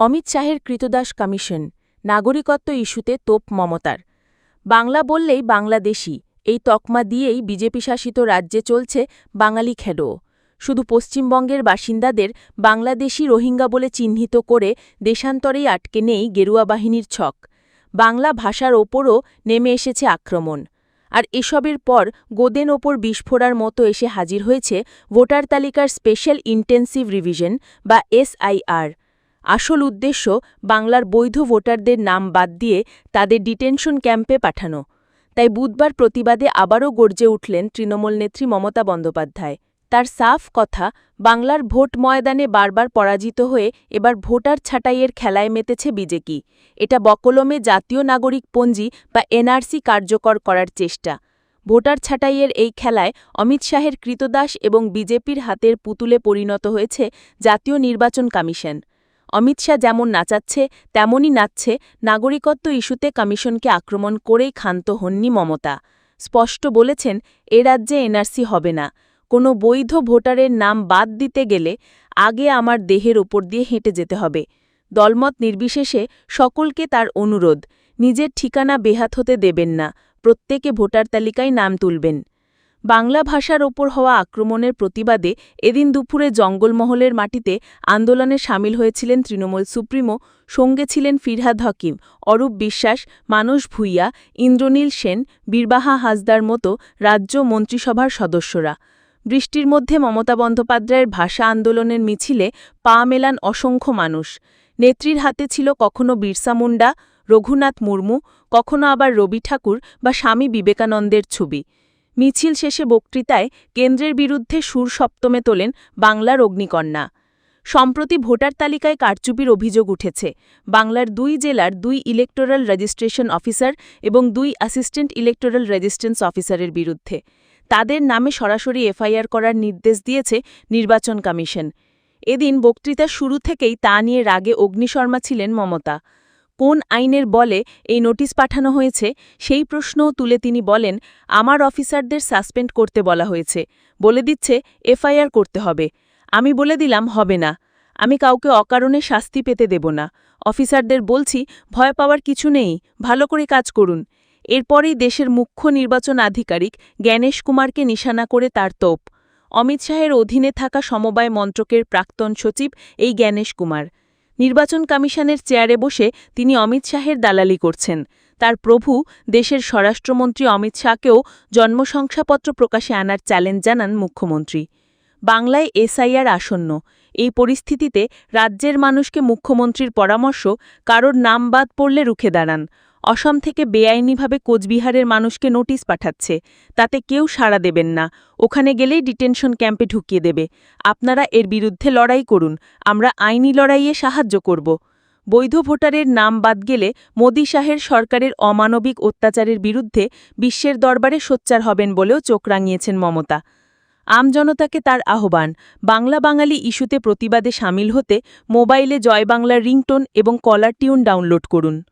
অমিত শাহের কৃতদাস কমিশন, নাগরিকত্ব ইস্যুতে তোপ মমতার। বাংলা বললেই বাংলাদেশি, এই তকমা দিয়েই বিজেপি শাসিত রাজ্যে চলছে বাঙালি খেডো শুধু পশ্চিমবঙ্গের বাসিন্দাদের বাংলাদেশি রোহিঙ্গা বলে চিহ্নিত করে দেশান্তরেই আটকে নেই গেরুয়া বাহিনীর ছক। বাংলা ভাষার ওপরও নেমে এসেছে আক্রমণ। আর এসবের পর গোদেন ওপর বিস্ফোরার মতো এসে হাজির হয়েছে ভোটার তালিকার স্পেশাল ইন্টেন্সিভ রিভিশন বা এসআইআর। আসল উদ্দেশ্য বাংলার বৈধ ভোটারদের নাম বাদ দিয়ে তাদের ডিটেনশন ক্যাম্পে পাঠানো। তাই বুধবার প্রতিবাদে আবারও গর্জে উঠলেন তৃণমূল নেত্রী মমতা বন্দ্যোপাধ্যায়। তার সাফ কথা, বাংলার ভোট ময়দানে বারবার পরাজিত হয়ে এবার ভোটার ছাঁটাইয়ের খেলায় মেতেছে বিজেপি। এটা বকলমে জাতীয় নাগরিক পঞ্জি বা এনআরসি কার্যকর করার চেষ্টা। ভোটার ছাঁটাইয়ের এই খেলায় অমিত শাহের কৃতদাস এবং বিজেপির হাতের পুতুলে পরিণত হয়েছে জাতীয় নির্বাচন কমিশন। অমিত শাহ যেমন নাচাচ্ছে, তেমনই নাচছে নাগরিকত্ব ইস্যুতে কমিশনকে আক্রমণ করেই ক্ষান্ত হননি মমতা। স্পষ্ট বলেছেন, এ রাজ্যে এনআরসি হবে না। কোনো বৈধ ভোটারের নাম বাদ দিতে গেলে আগে আমার দেহের ওপর দিয়ে হেঁটে যেতে হবে। দলমত নির্বিশেষে সকলকে তার অনুরোধ, নিজের ঠিকানা বেহাত হতে দেবেন না, প্রত্যেকে ভোটার তালিকায় নাম তুলবেন। বাংলা ভাষার ওপর হওয়া আক্রমণের প্রতিবাদে এদিন দুপুরে জঙ্গলমহলের মাটিতে আন্দোলনে সামিল হয়েছিলেন তৃণমূল সুপ্রিমো, সঙ্গে ছিলেন ফিরহাদ হকিম, অরূপ বিশ্বাস, মানস ভূঁইয়া, ইন্দ্রনীল সেন, বীরবাহা হাসদার মতো রাজ্য মন্ত্রিসভার সদস্যরা। বৃষ্টির মধ্যে মমতা বন্দ্যোপাধ্যায়ের ভাষা আন্দোলনের মিছিলে পা মেলান অসংখ্য মানুষ। নেত্রীর হাতে ছিল কখনো বিরসা মুন্ডা রঘুনাথ মুর্মু, কখনো আবার রবি ঠাকুর বা স্বামী বিবেকানন্দের ছবি। মিছিল শেষে বক্তৃতায় কেন্দ্রের বিরুদ্ধে সুর সপ্তমে তোলেন বাংলার অগ্নিকন্যা। সম্প্রতি ভোটার তালিকায় কারচুপির অভিযোগ উঠেছে। বাংলার দুই জেলার দুই ইলেকটোরাল রেজিস্ট্রেশন অফিসার এবং দুই অ্যাসিস্ট্যান্ট ইলেকটোরাল রেজিস্ট্যান্স অফিসারের বিরুদ্ধে। তাদের নামে সরাসরি এফআইআর করার নির্দেশ দিয়েছে নির্বাচন কমিশন। এদিন বক্তৃতা শুরু থেকেই তা নিয়ে রাগে অগ্নিশর্মা ছিলেন মমতা। কোন আইনের বলে এই নোটিশ পাঠানো হয়েছে, সেই প্রশ্নও তুলে তিনি বলেন, আমার অফিসারদের সাসপেন্ড করতে বলা হয়েছে। বলে দিচ্ছে, এফআইআর করতে হবে। আমি বলে দিলাম, হবে না। আমি কাউকে অকারণে শাস্তি পেতে দেব না। অফিসারদের বলছি, ভয় পাওয়ার কিছু নেই, ভালো করে কাজ করুন। এরপরেই দেশের মুখ্য নির্বাচন আধিকারিক জ্ঞানেশ কুমারকে নিশানা করে তার তোপ। অমিত শাহের অধীনে থাকা সমবায় মন্ত্রকের প্রাক্তন সচিব এই জ্ঞানেশ কুমার। নির্বাচন কমিশনের চেয়ারে বসে তিনি অমিত শাহের দালালি করছেন। তার প্রভু, দেশের স্বরাষ্ট্রমন্ত্রী অমিত শাহকেও জন্মশংসাপত্র প্রকাশে আনার চ্যালেঞ্জ জানান মুখ্যমন্ত্রী। বাংলায় এসআইআর আসন্ন। এই পরিস্থিতিতে রাজ্যের মানুষকে মুখ্যমন্ত্রীর পরামর্শ, কারোর নাম বাদ পড়লে রুখে দাঁড়ান। অসম থেকে বেআইনিভাবে কোচবিহারের মানুষকে নোটিশ পাঠাচ্ছে। তাতে কেউ সাড়া দেবেন না। ওখানে গেলেই ডিটেনশন ক্যাম্পে ঢুকিয়ে দেবে। আপনারা এর বিরুদ্ধে লড়াই করুন। আমরা আইনি লড়াইয়ে সাহায্য করব। বৈধ ভোটারের নাম বাদ গেলে মোদী শাহের সরকারের অমানবিক অত্যাচারের বিরুদ্ধে বিশ্বের দরবারে সোচ্চার হবেন বলেও চোখ রাঙিয়েছেন মমতা। আমজনতাকে তার আহ্বান, বাংলা বাঙালি ইস্যুতে প্রতিবাদে সামিল হতে মোবাইলে জয় বাংলার রিংটোন এবং কলার টিউন ডাউনলোড করুন।